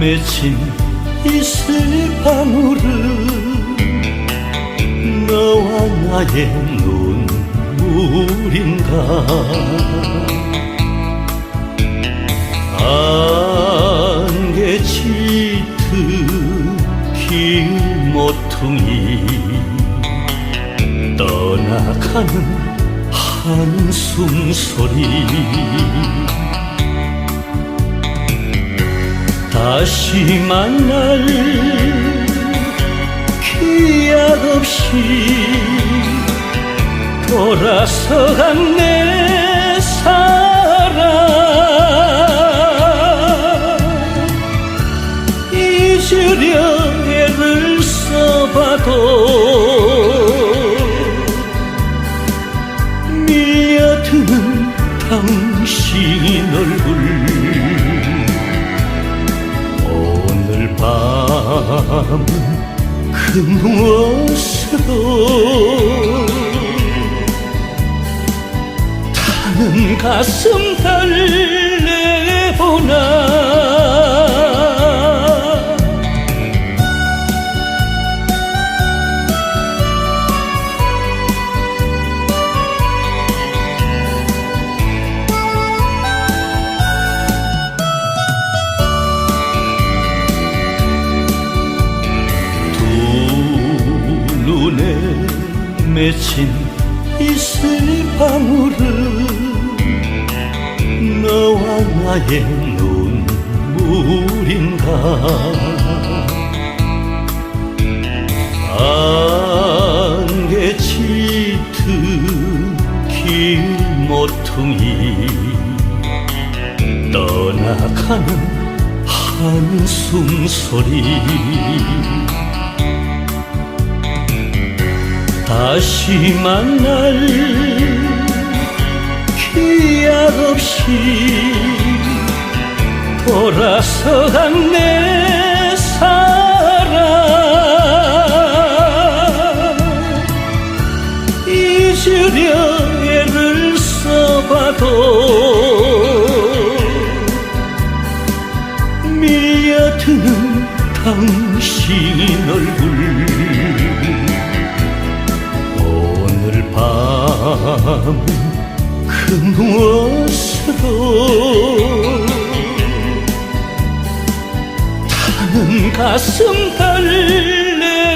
맺힌 이슬 방울은 너와 나의 눈물인가? 안개 짙은 긴 모퉁이 떠나가는 한숨 소리 다시 만날 기약 없이 돌아서간 내 사랑. 잊으려 애를 써봐도 밀려드는 당신 얼굴 밤은 그 무엇으로 타는 가슴 달래보나 맺힌 이슬 방울은 너와 나의 눈물인가? 안개 짙은 긴 모퉁이 떠나가는 한숨 소리 다시 만날 기약 없이 돌아서간 내 사랑. 잊으려 애를 써봐도 밀려드는 당신 얼굴 그 무엇으로 타는 가슴 달래보나